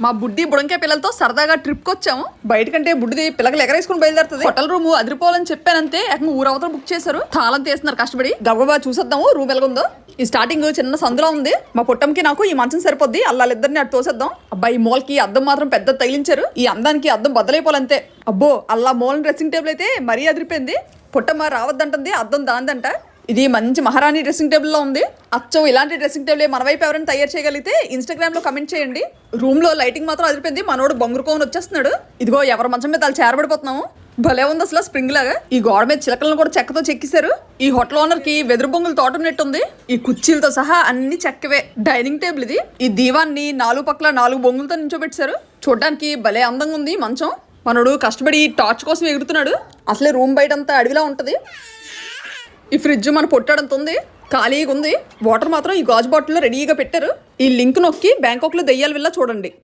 మా బుడ్డి బుడంకే పిల్లలతో సరదాగా ట్రిప్ వచ్చాము బయటకంటే బుడ్డిది పిల్లలు ఎగరేసుకుని బయలుదేరుతుంది. హోటల్ రూమ్ అదిరిపోవాలని చెప్పానంతే ఏకంగా ఊరవతల బుక్ చేశారు. తాళం తీస్తున్నారు కష్టపడి. గబగబా చూసేద్దాము రూమ్ ఎలాగుందో. ఈ స్టార్టింగ్ చిన్న సందులో ఉంది. మా పుట్టంకి నాకు ఈ మంచం సరిపోద్ది అల్లాలిద్దరిని అటు తోసేద్దాం. అబ్బాయి మోల్కి అద్దం మాత్రం పెద్ద తగిలించారు. ఈ అందానికి అద్దం బద్దలైపోవాలంతే. అబ్బో అల్లా మూల డ్రెస్సింగ్ టేబుల్ అయితే మరీ అదిరిపోయింది. పుట్టమ్మ రావద్దంటుంది అద్దం దాందంట. ఇది మంచి మహారాణి డ్రెస్సింగ్ టేబుల్లో ఉంది. అచ్చం ఇలాంటి డ్రెస్సింగ్ టేబుల్ మన వైపు ఎవరైనా తయారు చేయగలిగితే ఇన్స్టాగ్రామ్లో కమెంట్ చేయండి. రూమ్లో లైటింగ్ మాత్రం అదిరిపోయింది. మనోడు బొంగురుకోని వచ్చేస్తున్నాడు. ఇదిగో ఎవరి మంచం మీద వాళ్ళు చేరబడిపోతున్నాము. భలే ఉంది అసలు స్ప్రింగ్ లాగా. ఈ గోడ మీద చిలకలను కూడా చెక్కతో చెక్కిశారు. ఈ హోటల్ ఓనర్కి వెదురు బొంగులు తోటనట్టు ఉంది ఈ కుర్చీలతో సహా అన్ని చెక్కవే. డైనింగ్ టేబుల్ ఇది. ఈ దీవాన్ని నాలుగు పక్కల నాలుగు బొంగులతో నించోబెట్టారు చూడడానికి భలే అందంగా ఉంది మంచం. మనోడు కష్టపడి టార్చ్ కోసం ఎగురుతున్నాడు. అసలే రూమ్ బయట అంతా అడవిలా ఉంటది. ఈ ఫ్రిడ్జ్ మన పొట్టాడంత ఉంది ఖాళీగా ఉంది. వాటర్ మాత్రం ఈ గాజు బాటిల్లో రెడీగా పెట్టారు. ఈ లింక్ నొక్కి బ్యాంకాక్లో దెయ్యాల వెళ్ళా చూడండి.